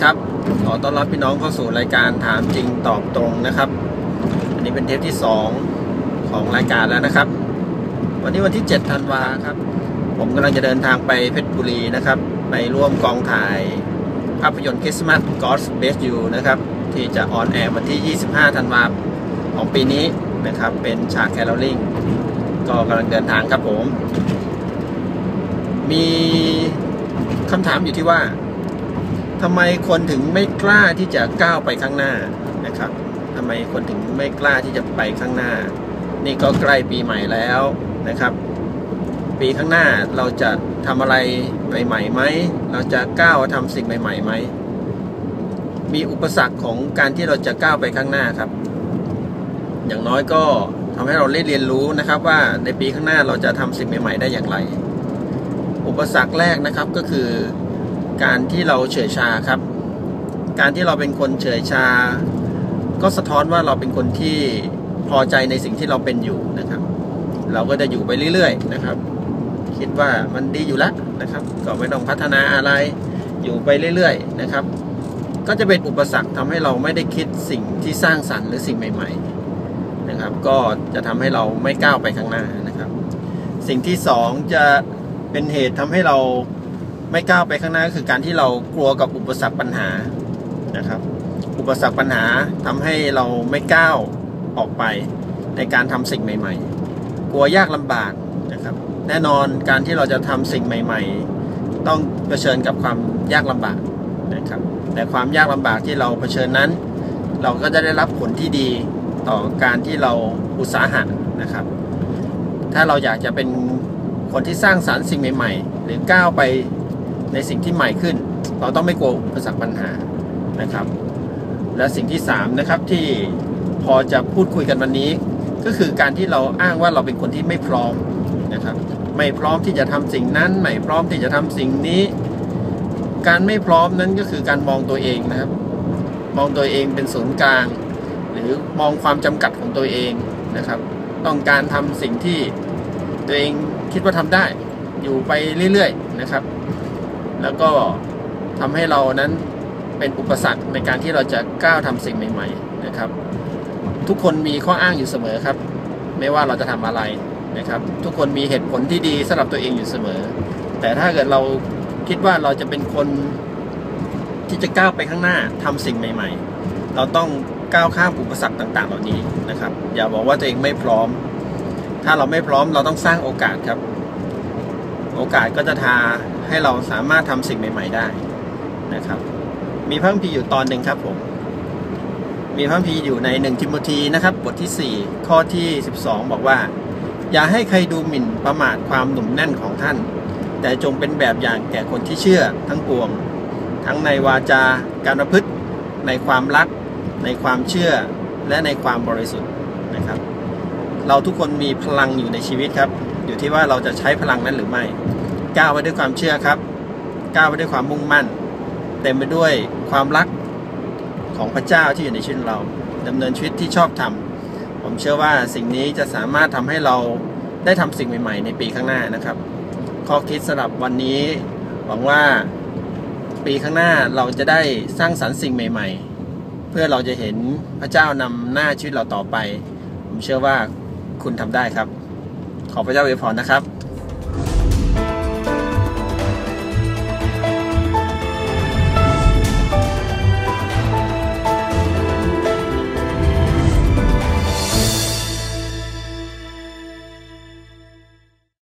ีครับ ขอต้อนรับพี่น้องเข้าสู่รายการถามจริงตอบตรงนะครับ อันนี้เป็นเทปที่ 2 ของรายการแล้วนะครับ วันนี้วันที่7ธันวาครับ ผมกำลังจะเดินทางไปเพชรบุรีนะครับ ไปร่วมกองถ่ายภาพยนตร์คริสต์มาส God's Best You นะครับ ที่จะออนแอร์วันที่ 25 ธันวาของปีนี้นะครับ เป็นฉากแคลรลิงก็กำลังเดินทางครับผม มีคำถามอยู่ที่ว่า ทำไมคนถึงไม่กล้าที่จะก้าวไปข้างหน้านะครับทำไมคนถึงไม่กล้าที่จะไปข้างหน้า นี่ก็ใกล้ปีใหม่แล้วนะครับ ปีข้างหน้าเราจะทำอะไรใหม่ๆไหมเราจะก้าวทำสิ่งใหม่ๆไหมมีอุปสรรคของการที่เราจะก้าวไปข้างหน้าครับ อย่างน้อยก็ทำให้เราได้เรียนรู้นะครับว่าในปีข้างหน้าเราจะทำสิ่งใหม่ ๆ ได้อย่างไร อุปสรรคแรกนะครับก็คือ การที่เราเฉยชาครับ การที่เราเป็นคนเฉยชา ก็สะท้อนว่าเราเป็นคนที่พอใจในสิ่งที่เราเป็นอยู่นะครับ เราก็จะอยู่ไปเรื่อยๆนะครับ คิดว่ามันดีอยู่แล้วนะครับ ก็ไม่ต้องพัฒนาอะไรอยู่ไปเรื่อยๆนะครับ ก็จะเป็นอุปสรรคทำให้เราไม่ได้คิดสิ่งที่สร้างสรรค์หรือสิ่งใหม่ ๆนะครับ ก็จะทำให้เราไม่ก้าวไปข้างหน้านะครับ สิ่งที่สองจะเป็นเหตุทำให้เรา ไม่ก้าวไปข้างหน้าก็คือการที่เรากลัวกับอุปสรรคปัญหานะครับ อุปสรรคปัญหาทำให้เราไม่ก้าวออกไปในการทำสิ่งใหม่ ๆ กลัวยากลำบากนะครับ แน่นอนการที่เราจะทำสิ่งใหม่ ๆ ต้องเผชิญกับความยากลำบากนะครับ แต่ความยากลำบากที่เราเผชิญนั้น เราก็จะได้รับผลที่ดีต่อการที่เราอุตสาหะนะครับ ถ้าเราอยากจะเป็นคนที่สร้างสารรค์สิ่งใหม่ ๆ หรือก้าวไป ในสิ่งที่ใหม่ขึ้น เราต้องไม่กลัวอุปสรรคปัญหานะครับ และสิ่งที่3นะครับที่พอจะพูดคุยกันวันนี้ ก็คือการที่เราอ้างว่าเราเป็นคนที่ไม่พร้อมนะครับ ไม่พร้อมที่จะทำสิ่งนั้นไม่พร้อมที่จะทำสิ่งนี้ การไม่พร้อมนั้นก็คือการมองตัวเองนะครับ มองตัวเองเป็นศูนย์กลาง หรือมองความจำกัดของตัวเองนะครับ ต้องการทำสิ่งที่ตัวเองคิดว่าทำได้ อยู่ไปเรื่อยๆนะครับ แล้วก็ทำให้เรานั้นเป็นอุปสรรคในการที่เราจะก้าวทำสิ่งใหม่ ๆนะครับ ทุกคนมีข้ออ้างอยู่เสมอครับ ไม่ว่าเราจะทำอะไรนะครับ ทุกคนมีเหตุผลที่ดีสำหรับตัวเองอยู่เสมอ แต่ถ้าเกิดเราคิดว่าเราจะเป็นคนที่จะก้าวไปข้างหน้าทำสิ่งใหม่ ๆ เราต้องก้าวข้ามอุปสรรคต่าง ๆ เหล่านี้นะครับ อย่าบอกว่าตัวเองไม่พร้อม ถ้าเราไม่พร้อมเราต้องสร้างโอกาสครับ โอกาสก็จะทาให้เราสามารถทำสิ่งใหม่ ๆ ได้นะครับ มีพระคัมภีร์อยู่ตอนหนึ่งครับผม มีพระคัมภีร์อยู่ในหนึ่งทิโมธีนะครับ บทที่ 4 ข้อที่ 12 บอกว่า อย่าให้ใครดูหมิ่นประมาทความหนุ่มแน่นของท่าน แต่จงเป็นแบบอย่างแก่คนที่เชื่อทั้งปวง ทั้งในวาจาการประพฤติในความรัก ในความเชื่อและในความบริสุทธิ์นะครับ เราทุกคนมีพลังอยู่ในชีวิตครับ อยู่ที่ว่าเราจะใช้พลังนั้นหรือไม่ ก้าวไปด้วยความเชื่อครับ ก้าวไปด้วยความมุ่งมั่น เต็มไปด้วยความรักของพระเจ้าที่อยู่ในชีวิตเราดำเนินชีวิตที่ชอบทำผมเชื่อว่าสิ่งนี้จะสามารถทำให้เราได้ทำสิ่งใหม่ ๆ ในปีข้างหน้านะครับ ข้อคิดสำหรับวันนี้หวังว่าปีข้างหน้าเราจะได้สร้างสรรค์สิ่งใหม่ ๆ เพื่อเราจะเห็นพระเจ้านำหน้าชีวิตเราต่อไป ผมเชื่อว่าคุณทำได้ครับ ขอพระเจ้าอวยพรนะครับ